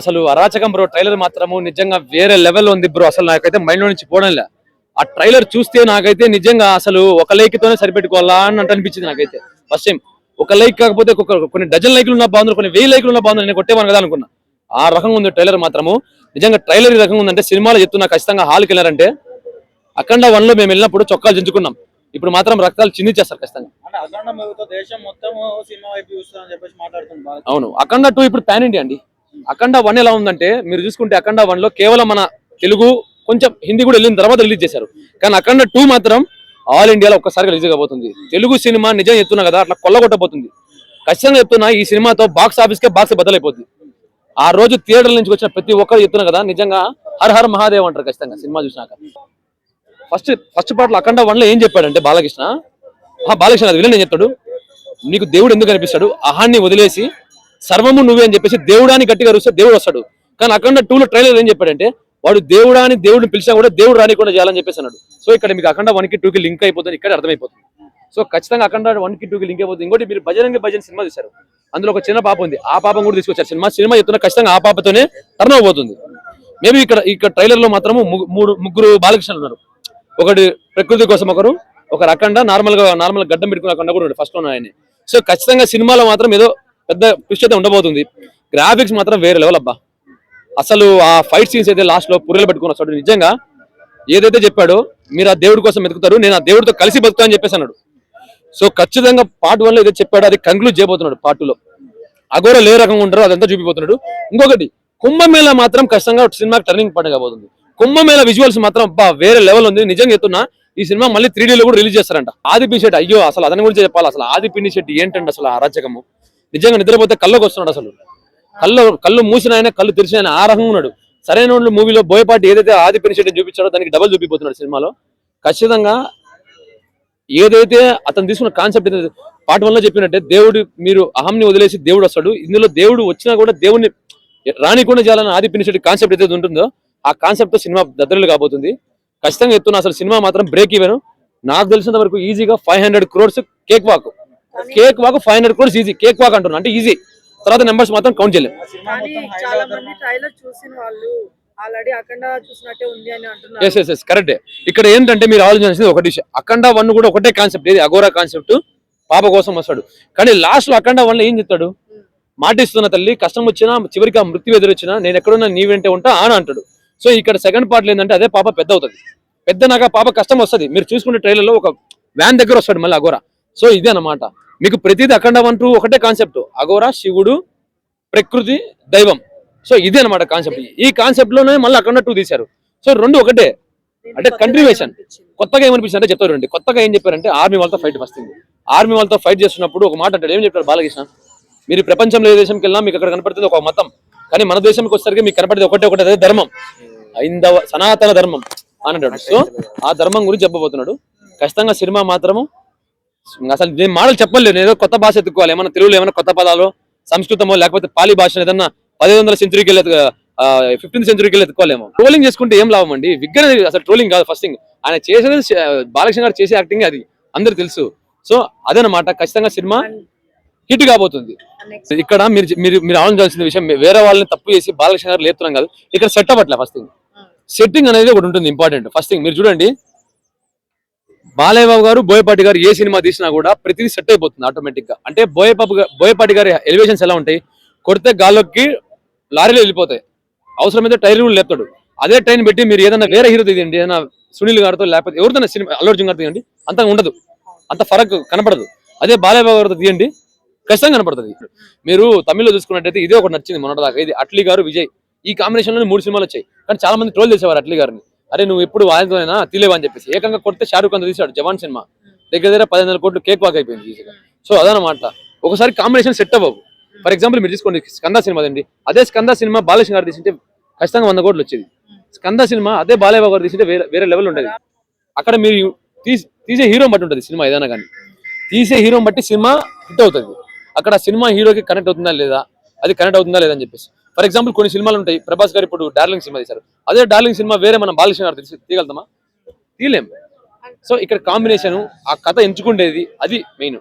అసలు అరాచకం bro trailer మాత్రము నిజంగా వేరే లెవెల్ ఉంది బ్రో. అసలు నాకైతే మైండ్లో నుంచి పోవడం లే ఆ ట్రైలర్ చూస్తే నాకైతే నిజంగా అసలు ఒక లైక్తోనే సరిపెట్టుకోవాలా అని అంటే అనిపించింది నాకైతే. ఫస్ట్ టైం ఒక లైక్ కాకపోతే కొన్ని డజన్ లైక్లు ఉన్న బాగుంది కొన్ని వెయ్యి లైక్లు ఉన్న బాగుంది నేను కొట్టేవాను కదా అనుకున్నా. ఆ రకంగా ఉంది ట్రైలర్ మాత్రము. నిజంగా ట్రైలర్ ఈ రకంగా ఉందంటే సినిమాలో చెప్తున్నా ఖచ్చితంగా హాల్కి వెళ్ళారంటే అఖండ వన్లో మేము వెళ్ళినప్పుడు చొక్కాలు చించుకున్నాం. ఇప్పుడు మాత్రం రక్తాలు చిందించేస్తారు ఖచ్చితంగా. అవును. అఖండ టూ ఇప్పుడు పాన్ ఇండియా అండి. అఖండ వన్ ఎలా ఉందంటే మీరు చూసుకుంటే అఖండ వన్లో కేవలం మన తెలుగు కొంచెం హిందీ కూడా వెళ్ళిన తర్వాత రిలీజ్ చేశారు. కానీ అఖండ టూ మాత్రం ఆల్ ఇండియాలో ఒక్కసారి రిలీజ్ కాబోతుంది. తెలుగు సినిమా నిజం చెప్తున్నా కదా అట్లా కొల్లగొట్టబోతుంది. ఖచ్చితంగా చెప్తున్నా ఈ సినిమాతో బాక్స్ ఆఫీస్కే బాక్స్ బదలైపోతుంది ఆ రోజు థియేటర్ నుంచి వచ్చిన ప్రతి ఒక్కరు చెప్తున్నా కదా నిజంగా హర్ హర్ మహాదేవ్ అంటారు ఖచ్చితంగా సినిమా చూసినాక. ఫస్ట్ ఫస్ట్ పాటలో అఖండ వన్లో ఏం చెప్పాడంటే బాలకృష్ణ? ఆ బాలకృష్ణ అది విలన్ ఏం చెప్తాడు? నీకు దేవుడు ఎందుకు కనిపిస్తాడు? అహాన్ని వదిలేసి సర్వము నువ్వే అని చెప్పేసి దేవుడాని గట్టిగా అరుస్తే దేవుడు వస్తాడు. కానీ అఖండ టూ లో ట్రైలర్ ఏం చెప్పాడంటే వాడు దేవుడాని దేవుడిని పిలిచినా కూడా దేవుడు రానికుండా చేయాలని చెప్పేసి అన్నాడు. సో ఇక్కడ మీకు అఖండ వన్కి టూ కి లింక్ అయిపోతుంది ఇక్కడ అర్థమైపోతుంది. సో ఖచ్చితంగా అఖండ వన్కి టూ కి లింక్ అయిపోతుంది. ఇంకోటి మీరు భజనంగి భజన్ సినిమా చూశారు అందులో ఒక చిన్న పాప ఉంది. ఆ పాపం కూడా తీసుకొచ్చారు. సినిమా సినిమా చెప్తున్నా ఖచ్చితంగా ఆ పాపతోనే టర్న్ అవబోతుంది. మేబీ ఇక్కడ ఇక్కడ ట్రైలర్లో మాత్రము మూడు ముగ్గురు బాలకృష్ణలు ఉన్నారు. ఒకటి ప్రకృతి కోసం ఒకరు ఒకరు అఖండ నార్మల్గా నార్మల్ గడ్డం పెట్టుకున్న అఖండ కూడా ఫస్ట్లో ఆయన. సో ఖచ్చితంగా సినిమాలో మాత్రం ఏదో పెద్ద కృషి అయితే ఉండబోతుంది. గ్రాఫిక్స్ మాత్రం వేరే లెవెల్ అబ్బా. అసలు ఆ ఫైట్ సీన్స్ అయితే లాస్ట్లో పుర్రెలు పెట్టుకున్న వస్తాడు నిజంగా ఏదైతే చెప్పాడో మీరు ఆ దేవుడి కోసం వెతుకుతారు నేను ఆ దేవుడితో కలిసి బతుకుతా అని చెప్పేసి అన్నాడు. సో ఖచ్చితంగా పార్ట్ వన్లో ఏదైతే చెప్పాడో అది కంక్లూడ్ చేయబోతున్నాడు పార్ట్లో. అఘోర ఏ రకంగా ఉంటారో అదంతా చూపిపోతున్నాడు. ఇంకొకటి కుంభమేళ మాత్రం ఖచ్చితంగా సినిమాకి టర్నింగ్ పాయింట్ కాబోతుంది. కుంభమేళ విజువల్స్ మాత్రం అబ్బా వేరే లెవెల్ ఉంది. నిజంగా చెప్తున్నా ఈ సినిమా మళ్ళీ త్రీ లో కూడా రిలీజ్ చేస్తారంట. ఆది పి అయ్యో అసలు అతని గురించి చెప్పాలి? అసలు ఆది పిన్ని ఏంటంటే అసలు ఆ అరాచకము? నిజంగా నిద్రపోతే కళ్ళకు వస్తున్నాడు అసలు. కళ్ళు కళ్ళు మూసిన ఆయన కళ్ళు తెరిచిన ఆయన ఆ రకంగా ఉన్నాడు. సరైన వాళ్ళు మూవీలో బోయపాటి ఏదైతే ఆది పిన్ని చూపించాడో దానికి డబల్ చూపిపోతున్నాడు సినిమాలో. ఖచ్చితంగా ఏదైతే అతను తీసుకున్న కాన్సెప్ట్ పార్ట్ వన్లో చెప్పినట్టే దేవుడు మీరు అహంని వదిలేసి దేవుడు వస్తాడు. ఇందులో దేవుడు వచ్చినా కూడా దేవుడిని రానికుండా చేయాలని ఆది పినిషెట్టి కాన్సెప్ట్ ఏదైతే ఉంటుందో ఆ కాన్సెప్ట్ సినిమా దద్దరులు కాబోతుంది. ఖచ్చితంగా ఎత్తున్న అసలు సినిమా మాత్రం బ్రేక్ ఇవ్వను నాకు తెలిసినంత వరకు ఈజీగా five hundred crores cake walk cake walk five hundred crores easy cake walk అంటున్నా. అంటే ఈజీ తర్వాత నెంబర్స్ మాత్రం కౌంట్ చేయలేం. ఆ సినిమా కానీ మొత్తం చాలా హైదరాబాద్ మంది ట్రైలర్ చూసిన వాళ్ళు ఆల్రెడీ అఖండ చూసినట్టే ఉంది అని అంటున్నారు. ఎస్ ఎస్ ఎస్ కరెక్టే ఇక్కడ ఏంటంటే మీరు ఆలోచించాల్సింది ఒకటి విషయం. అఖండ వన్ కూడా ఒకటే కాన్సెప్ట్ ఏది? అఘోరా కాన్సెప్ట్ పాప కోసం వస్తాడు. కానీ లాస్ట్లో అఖండ వన్లో ఏం చెప్తాడు? మాట ఇస్తున్న తల్లి కష్టం వచ్చినా చివరికి ఆ మృత్యు ఎదురొచ్చినా నేను ఎక్కడున్నా నీ వెంటే ఉంటా అని అంటాడు. సో ఇక్కడ సెకండ్ పార్ట్ ఏంటంటే అదే పాప పెద్ద అవుతుంది. పెద్ద నాకు పాప కష్టం వస్తుంది. మీరు చూసుకునే ట్రైలర్లో ఒక వ్యాన్ దగ్గర వస్తాడు మళ్ళీ అఘోరా సో ఇదే అన్నమాట. మీకు ప్రతిదీ అఖండ వన్ టూ ఒకటే కాన్సెప్ట్ అఘోరా శివుడు ప్రకృతి దైవం. సో ఇదే అన్నమాట కాన్సెప్ట్ ఈ కాన్సెప్ట్లోనే మళ్ళీ అఖండ టూ తీశారు. సో రెండు ఒకటే. అంటే. అనిపించింది. కొత్తగా ఏమనిపించింది అంటే చెప్తారు రండి కొత్తగా ఏం చెప్పారంటే ఆర్మీ వాళ్ళతో ఫైట్ వస్తుంది ఆర్మీ వాళ్ళతో ఫైట్ చేస్తున్నప్పుడు ఒక మాట అంటాడు. ఏం చెప్తాడు బాలకృష్ణ? మీరు ప్రపంచంలో ఏ దేశంకి వెళ్ళినా మీకు అక్కడ కనపడుతుంది ఒక మతం. కానీ మన దేశంకి వచ్చేసరికి మీకు కనపడేది ఒకటే ఒకటే అదే ధర్మం. ఐందవ సనాతన ధర్మం. అని అంటాడు. సో ఆ ధర్మం గురించి చెప్పబోతున్నాడు. ఖచ్చితంగా సినిమా మాత్రము అసలు నేను మాటలు చెప్పలేదు నేను ఏదో కొత్త భాష ఎత్తుకోవాలి ఏమైనా తెలుగులో ఏమైనా కొత్త పదాలు సంస్కృతమో లేకపోతే పాలి భాష ఏదన్నా పదిహేను వందల సెంచురీకి వెళ్ళి ఫిఫ్టీన్త్ సెంచురీకి వెళ్ళి ఎత్తుకోలేము. ట్రోలింగ్ చేసుకుంటే ఏం లాభం అండి? విగ్గన అసలు ట్రోలింగ్ కాదు ఫస్ట్ థింగ్ ఆయన చేసేది బాలకృష్ణ గారు చేసే యాక్టింగ్ అది. అందరు తెలుసు. సో అదేనమాట ఖచ్చితంగా సినిమా హిట్ కాబోతుంది. ఇక్కడ మీరు మీరు మీరు ఆలోచించాల్సిన విషయం వేరే వాళ్ళని తప్పు చేసి బాలకృష్ణ గారు లేపుతున్నాం కాదు. ఇక్కడ సెట్ అవ్వట్లే ఫస్ట్ థింగ్ సెట్టింగ్ అనేది ఒకటి ఉంటుంది ఇంపార్టెంట్ ఫస్ట్ థింగ్ మీరు చూడండి. బాలయ్యబాబు గారు బోయపాటి గారు ఏ సినిమా తీసినా కూడా ప్రతిదీ సెట్ అయిపోతుంది ఆటోమేటిక్గా. అంటే బోయబాబు బోయపాటి గారి ఎలివేషన్స్ ఎలా ఉంటాయి? కొడితే గాల్లోకి లారీలో వెళ్ళిపోతాయి. అవసరమైతే టైర్ కూడా లేపుతాడు. అదే ట్రైన్ పెట్టి మీరు ఏదైనా వేరే హీరో తీయండి ఏదైనా సునీల్ గారితో లేకపోతే ఎవరితో సినిమా అల్లు అర్జున్ గారితో తీయండి అంత ఉండదు. అంత ఫరక్ కనపడదు. అదే బాలయ్యబాబు గారితో తీయండి ఖచ్చితంగా కనపడుతుంది. మీరు తమిళ్ళో చూసుకున్నట్టయితే ఇదే ఒకటి నచ్చింది మొన్నటిదాకా. ఇది అట్లీ గారు విజయ్. ఈ కాంబినేషన్లో మూడు సినిమాలు వచ్చాయి. కానీ చాలా మంది ట్రోల్ చేసేవారు అట్లీ గారిని. అరే నువ్వు ఎప్పుడు వాళ్ళతోనైనా తీలేవా అని చెప్పేసి. ఏకంగా కొడితే షారూఖ్ ఖాన్ తీశాడు జవాన్ సినిమా. దగ్గర దగ్గర పదిహేను వందల కోట్లు కేక్ వాక్ అయిపోయింది ఈజీగా సో అదనమాట ఒకసారి కాంబినేషన్ సెట్ అవ్వవు. ఫర్ ఎగ్జాంపుల్ మీరు తీసుకోండి స్కంద సినిమా అండి అదే స్కంద సినిమా బాలకృష్ణ గారు తీసింటే ఖచ్చితంగా వంద కోట్లు వచ్చేది. స్కంద సినిమా అదే బాలయ్య గారు తీసింటే వేరే వేరే లెవెల్ ఉండేది. అక్కడ మీరు తీసి తీసే హీరో బట్టి ఉంటుంది సినిమా ఏదైనా కానీ. తీసే హీరో బట్టి సినిమా హిట్ అవుతుంది. అక్కడ సినిమా హీరోకి కనెక్ట్ అవుతుందా లేదా? అది కనెక్ట్ అవుతుందా లేదా అని చెప్పేసి. ఫర్ ఎగ్జాంపుల్ కొన్ని సినిమాలు ఉంటాయి. ప్రభాస్ గారు ఇప్పుడు డార్లింగ్ సినిమా తీశారు. అదే డార్లింగ్ సినిమా వేరే మనం బాలకృష్ణ గారు తెలిసి తీయగలుగుతామా? తీయలేం. సో ఇక్కడ కాంబినేషన్ ఆ కథ ఎంచుకుండేది అది మెయిన్.